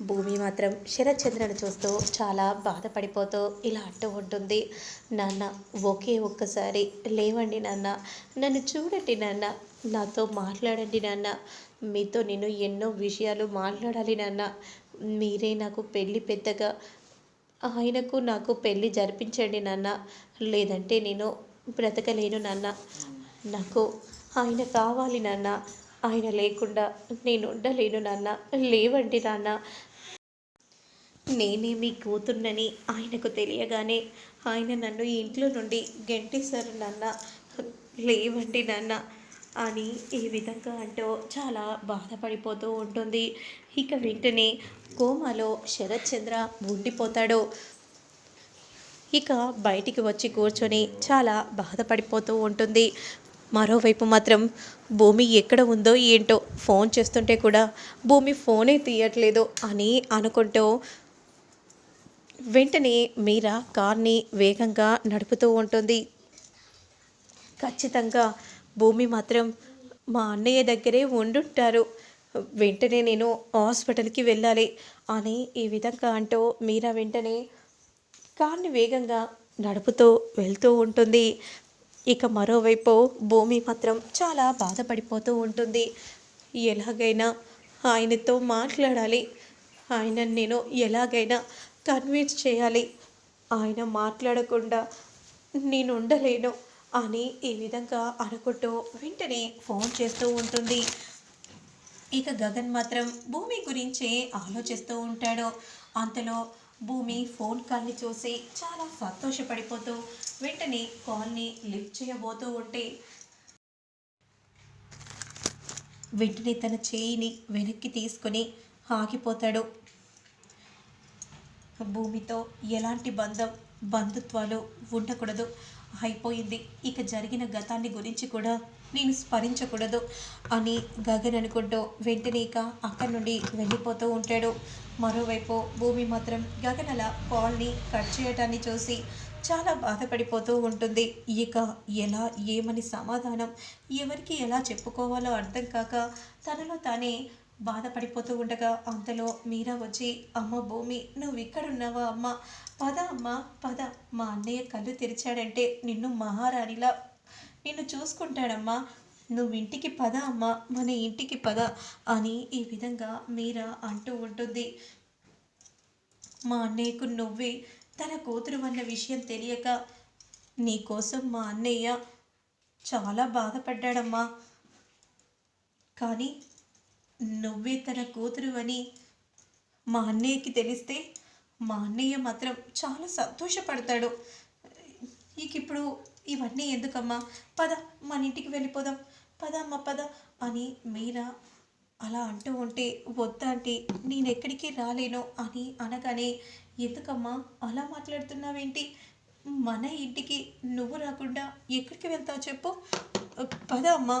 భూమి మాత్రం శరత్చంద్రను చూస్తూ చాలా బాధపడిపోతూ ఇలా అంటూ ఉంటుంది. నాన్న ఒకే ఒక్కసారి లేవండి నాన్న. నన్ను చూడండి నాన్న. నాతో మాట్లాడండి నాన్న. మీతో నేను ఎన్నో విషయాలు మాట్లాడాలి నాన్న. మీరే నాకు పెళ్ళి పెద్దగా. ఆయనకు నాకు పెళ్ళి జరిపించండి నాన్న. లేదంటే నేను బ్రతకలేను నాన్న. నాకు ఆయన కావాలి నాన్న. ఆయన లేకుండా నేను ఉండలేను నాన్న. లేవండి నాన్న. నేనే మీ కూతుర్నని ఆయనకు తెలియగానే ఆయన నన్ను ఇంట్లో నుండి గెంటేశారు నాన్న. లేవండి నాన్న. అని ఈ విధంగా అంటూ చాలా బాధపడిపోతూ ఉంటుంది. ఇక వెంటనే కోమాలో శరత్ చంద్ర ఉండిపోతాడు. ఇక బయటికి వచ్చి కూర్చొని చాలా బాధపడిపోతూ ఉంటుంది. మరోవైపు మాత్రం భూమి ఎక్కడ ఉందో ఏంటో ఫోన్ చేస్తుంటే కూడా భూమి ఫోనే తీయట్లేదు అని అనుకుంటూ వెంటనే మీరా కార్ని వేగంగా నడుపుతూ ఉంటుంది. ఖచ్చితంగా భూమి మాత్రం మా అన్నయ్య దగ్గరే ఉండుంటారు. వెంటనే నేను హాస్పిటల్కి వెళ్ళాలి అని ఈ విధంగా అంటూ మీరా వెంటనే కార్ని వేగంగా నడుపుతూ వెళ్తూ ఉంటుంది. ఇక మరోవైపు భూమి మాత్రం చాలా బాధపడిపోతూ ఉంటుంది. ఎలాగైనా ఆయనతో మాట్లాడాలి. ఆయన నేను ఎలాగైనా కన్విన్స్ చేయాలి. ఆయన మాట్లాడకుండా నేను ఉండలేను అని ఈ విధంగా అనుకుంటూ వెంటనే ఫోన్ చేస్తూ ఉంటుంది. ఇక గగన్ మాత్రం భూమి గురించి ఆలోచిస్తూ ఉంటాడు. అంతలో భూమి ఫోన్ కాల్ని చూసి చాలా సంతోషపడిపోతూ వెంటనే కాల్ని లిఫ్ట్ చేయబోతూ ఉంటే వెంటనే తన చేయిని వెనక్కి తీసుకొని ఆగిపోతాడు. భూమితో ఎలాంటి బంధం బంధుత్వాలు ఉండకూడదు. అయిపోయింది. ఇక జరిగిన గతాన్ని గురించి కూడా నేను స్మరించకూడదు అని గగన్ అనుకుంటూ వెంటనే ఇక అక్కడి నుండి వెళ్ళిపోతూ ఉంటాడు. మరోవైపు భూమి మాత్రం గగన్ అలా కాల్ని కట్ చేయటాన్ని చూసి చాలా బాధపడిపోతూ ఉంటుంది. ఇక ఎలా ఏమని సమాధానం ఎవరికి ఎలా చెప్పుకోవాలో అర్థం కాక తనలో తానే బాధపడిపోతూ ఉండగా అంతలో మీరా వచ్చి అమ్మ భూమి నువ్వు ఇక్కడున్నావా అమ్మ? పద అమ్మ పద. మా అన్నయ్య కళ్ళు తెరిచాడంటే నిన్ను మహారాణిలా నిన్ను చూసుకుంటాడమ్మా. నువ్వు ఇంటికి పద అమ్మ. మన ఇంటికి పద అని ఈ విధంగా మీరా అంటూ ఉంటుంది. మా అన్నయ్యకు నువ్వే తన కూతురు అన్న విషయం తెలియక నీకోసం మా అన్నయ్య చాలా బాధపడ్డాడమ్మా. కానీ నువ్వే తన కూతురు అని మా అన్నయ్యకి తెలిస్తే మా అన్నయ్య మాత్రం చాలా సంతోషపడతాడు. ఇక ఇప్పుడు ఇవన్నీ ఎందుకమ్మా? పద మన ఇంటికి వెళ్ళిపోదాం. పద అమ్మ పద అని మీరా అలా అంటూ ఉంటే వద్దంటే నేను ఎక్కడికి రాలేను అని అనగానే ఎందుకమ్మా? అలా మాట్లాడుతున్నావేంటి? మన ఇంటికి నువ్వు రాకుండా ఎక్కడికి వెళ్తావు చెప్పు. పద అమ్మ.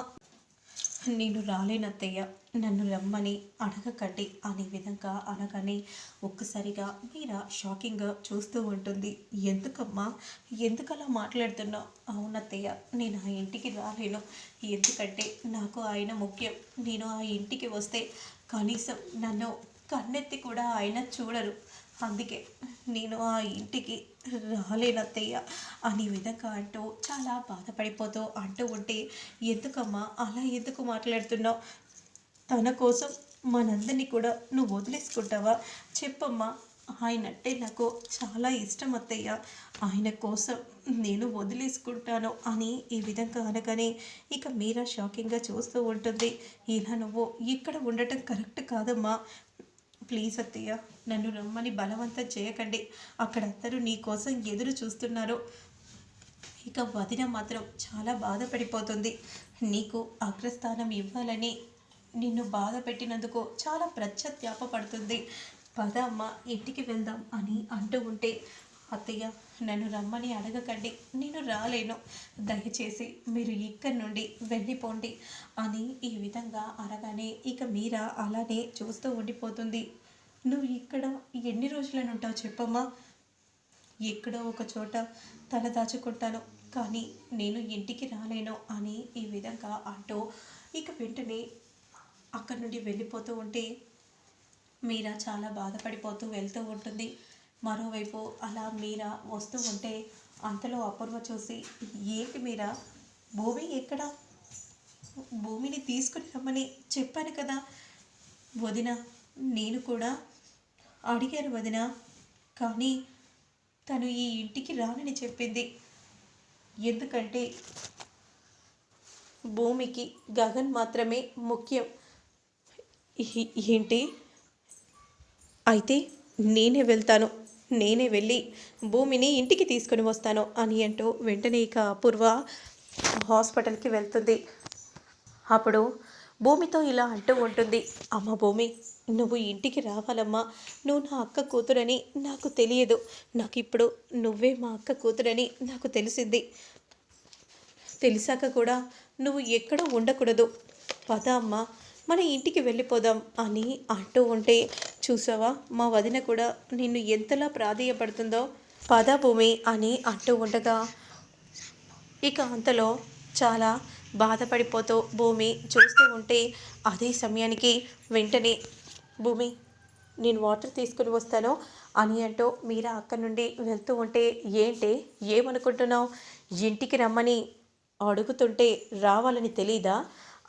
నేను రాలేనత్తయ్య. నన్ను రమ్మని అడగకండి అనే విధంగా అనగానే ఒక్కసారిగా మీరా షాకింగ్గా చూస్తూ ఉంటుంది. ఎందుకమ్మా? ఎందుకలా మాట్లాడుతున్నావు అవునత్తయ్య నేను ఆ ఇంటికి రాలేను. ఎందుకంటే నాకు ఆయన ముఖ్యం. నేను ఆ ఇంటికి వస్తే కనీసం నన్ను కన్నెత్తి కూడా ఆయన చూడరు. అందుకే నేను ఆ ఇంటికి రాలేనత్తయ్య. అనే విధంగా అంటూ చాలా బాధపడిపోతూ అంటూ ఉంటే ఎందుకమ్మా? అలా ఎందుకు మాట్లాడుతున్నావు? తన కోసం మనందరినీ కూడా నువ్వు వదిలేసుకుంటావా? చెప్పమ్మా. ఆయన అంటే నాకు చాలా ఇష్టం అత్తయ్య ఆయన కోసం నేను వదిలేసుకుంటాను అని ఈ విధంగా అనగానే ఇక మీరా షాకింగ్గా చూస్తూ ఉంటుంది. ఇలా నువ్వు ఇక్కడ ఉండటం కరెక్ట్ కాదమ్మా. ప్లీజ్ అత్తయ్య నన్ను రమ్మని బలవంతం చేయకండి. అక్కడ అందరూ నీ కోసం ఎదురు చూస్తున్నారు. ఇక వదిన మాత్రం చాలా బాధపడిపోతుంది. నీకు అగ్రస్థానం ఇవ్వాలని నిన్ను బాధ పెట్టినందుకు చాలా ప్రత్యత్యాపడుతుంది పద అమ్మ ఇంటికి వెళ్దాం అని అంటూ ఉంటే అత్తయ్య నన్ను రమ్మని అడగకండి. నేను రాలేను. దయచేసి మీరు ఇక్కడి నుండి వెళ్ళిపోండి అని ఈ విధంగా అనగానే ఇక మీరా అలానే చూస్తూ ఉండిపోతుంది. నువ్వు ఇక్కడ ఎన్ని రోజులను ఉంటావు చెప్పమ్మా? ఎక్కడో ఒక చోట తల దాచుకుంటాను. కానీ నేను ఇంటికి రాలేను అని ఈ విధంగా అంటూ ఇక వెంటనే అక్కడి నుండి వెళ్ళిపోతూ ఉంటే మీరా చాలా బాధపడిపోతూ వెళ్తూ ఉంటుంది. మరోవైపు అలా మీరా వస్తూ ఉంటే అంతలో అపూర్వ చూసి ఏంటి మీరా? భూమి ఎక్కడ? భూమిని తీసుకుని రమ్మని చెప్పాను కదా. వదిన నేను కూడా అడిగాను వదిన. కానీ తను ఈ ఇంటికి రానని చెప్పింది. ఎందుకంటే భూమికి గగన్ మాత్రమే ముఖ్యం. ఏంటి? అయితే నేనే వెళ్తాను. నేనే వెళ్ళి భూమిని ఇంటికి తీసుకొని వస్తాను అని అంటూ వెంటనే ఇక అపూర్వ హాస్పిటల్కి వెళ్తుంది. అప్పుడు భూమితో ఇలా అంటూ ఉంటుంది అమ్మ భూమి నువ్వు ఇంటికి రావాలమ్మా. నువ్వు నా అక్క కూతురని నాకు తెలియదు. నాకు ఇప్పుడు నువ్వే మా అక్క కూతురని నాకు తెలిసింది. తెలిసాక కూడా నువ్వు ఎక్కడో ఉండకూడదు. పద అమ్మ మన ఇంటికి వెళ్ళిపోదాం అని అంటూ ఉంటే చూసావా? మా వదిన కూడా నిన్ను ఎంతలా ప్రాధేయపడుతుందో? పద భూమి అని అంటూ ఉండగా ఇక అంతలో చాలా బాధపడిపోతూ భూమి చూస్తూ ఉంటే అదే సమయానికి వెంటనే భూమి నేను వాటర్ తీసుకుని వస్తాను అని అంటూ మీరా అక్కడి నుండి వెళ్తూ ఉంటే ఏంటి? ఏమనుకుంటున్నావు? ఇంటికి రమ్మని అడుగుతుంటే రావాలని తెలీదా?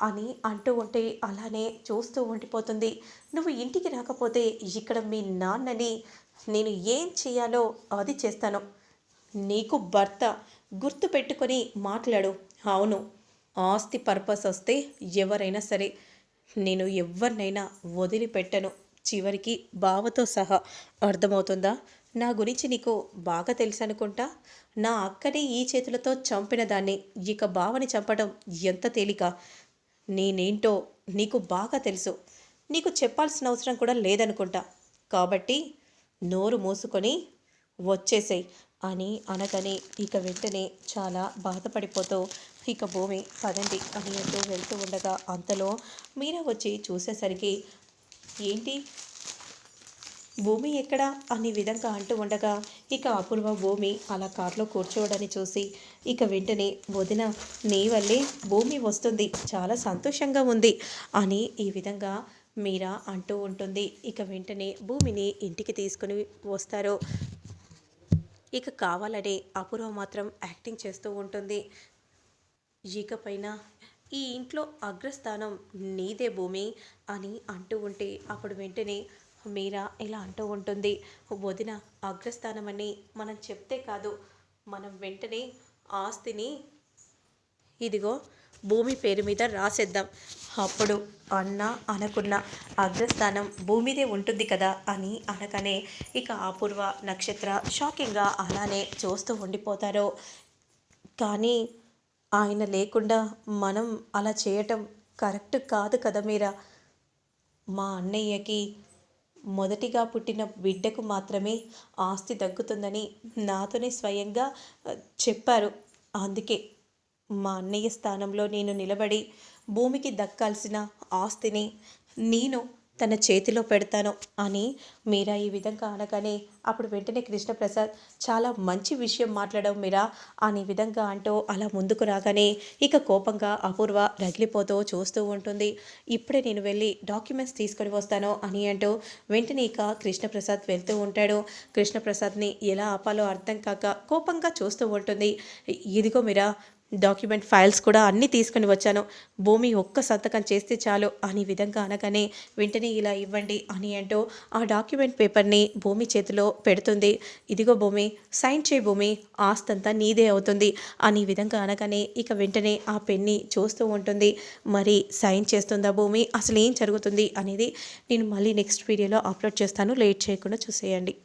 అని అంటూ ఉంటే అలానే చూస్తూ ఉండిపోతుంది. నువ్వు ఇంటికి రాకపోతే ఇక్కడ మీ నాన్నని నేను ఏం చేయాలో అది చేస్తాను. నీకు భర్త గుర్తు పెట్టుకొని మాట్లాడు. అవును ఆస్తి పర్పస్ వస్తే ఎవరైనా సరే నేను ఎవరినైనా వదిలిపెట్టను. చివరికి బావతో సహా. అర్థమవుతుందా? నా గురించి నీకు బాగా తెలుసు అనుకుంటా నా అక్కని ఈ చేతులతో చంపిన దాన్ని ఇక బావని చంపడం ఎంత తేలిక? నేనేంటో నీకు బాగా తెలుసు. నీకు చెప్పాల్సిన అవసరం కూడా లేదనుకుంటా. కాబట్టి నోరు మూసుకొని వచ్చేసేయ్ అని అనగానే ఇక వెంటనే చాలా బాధపడిపోతూ ఇక భూమి పదండి అని అంటూ వెళ్తూ ఉండగా అంతలో మీరా వచ్చి చూసేసరికి ఏంటి? భూమి ఎక్కడా అనే విధంగా అంటూ ఉండగా ఇక అపూర్వ భూమి అలా కారులో కూర్చోవడాన్ని చూసి ఇక వెంటనే వదిన నీ వల్లే భూమి వస్తుంది చాలా సంతోషంగా ఉంది అని ఈ విధంగా మీరా అంటూ ఉంటుంది. ఇక వెంటనే భూమిని ఇంటికి తీసుకుని వస్తారు. ఇక కావాలనే అపూర్వ మాత్రం యాక్టింగ్ చేస్తూ ఉంటుంది. ఇకపైన ఈ ఇంట్లో అగ్రస్థానం నీదే భూమి అని అంటూ ఉంటే అప్పుడు వెంటనే మీరా ఇలా అంటూ ఉంటుంది. వదిన అగ్రస్థానం అని మనం చెప్తే కాదు. మనం వెంటనే ఆస్తిని ఇదిగో భూమి పేరు మీద రాసేద్దాం. అప్పుడు అన్న అనుకున్న అగ్రస్థానం భూమిదే ఉంటుంది కదా అని అనగానే ఇక అపూర్వ నక్షత్ర షాకింగ్గా అలానే చూస్తూ ఉండిపోతారు. కానీ ఆయన లేకుండా మనం అలా చేయటం కరెక్ట్ కాదు కదా మీరా? మా అన్నయ్యకి మొదటిగా పుట్టిన బిడ్డకు మాత్రమే ఆస్తి దక్కుతుందని నాతోనే స్వయంగా చెప్పారు. అందుకే మా అన్నయ్య స్థానంలో నేను నిలబడి భూమికి దక్కాల్సిన ఆస్తిని నేను తన చేతిలో పెడతాను అని మీరా ఈ విధంగా అనగానే అప్పుడు వెంటనే కృష్ణప్రసాద్ చాలా మంచి విషయం మాట్లాడడం మీరా అని విధంగా అంటూ అలా ముందుకు రాగానే ఇక కోపంగా అపూర్వ రగిలిపోతూ చూస్తూ ఉంటుంది. ఇప్పుడే నేను వెళ్ళి డాక్యుమెంట్స్ తీసుకొని వస్తాను అని అంటూ వెంటనే ఇక కృష్ణప్రసాద్ వెళ్తూ ఉంటాడు. కృష్ణప్రసాద్ని ఎలా ఆపాలో అర్థం కాక కోపంగా చూస్తూ ఉంటుంది. ఇదిగో మీరా డాక్యుమెంట్ ఫైల్స్ కూడా అన్నీ తీసుకుని వచ్చాను. భూమి ఒక్క సంతకం చేస్తే చాలు అని విధంగా అనగానే వెంటనే ఇలా ఇవ్వండి అని అంటూ ఆ డాక్యుమెంట్ పేపర్ని భూమి చేతిలో పెడుతుంది. ఇదిగో భూమి సైన్ చే భూమి ఆస్తంతా నీదే అవుతుంది. అని విధంగా అనగానే ఇక వెంటనే ఆ పెన్ని చూస్తూ ఉంటుంది. మరి సైన్ చేస్తుందా భూమి? అసలు ఏం జరుగుతుంది అనేది నేను మళ్ళీ నెక్స్ట్ వీడియోలో అప్లోడ్ చేస్తాను. లేట్ చేయకుండా చూసేయండి.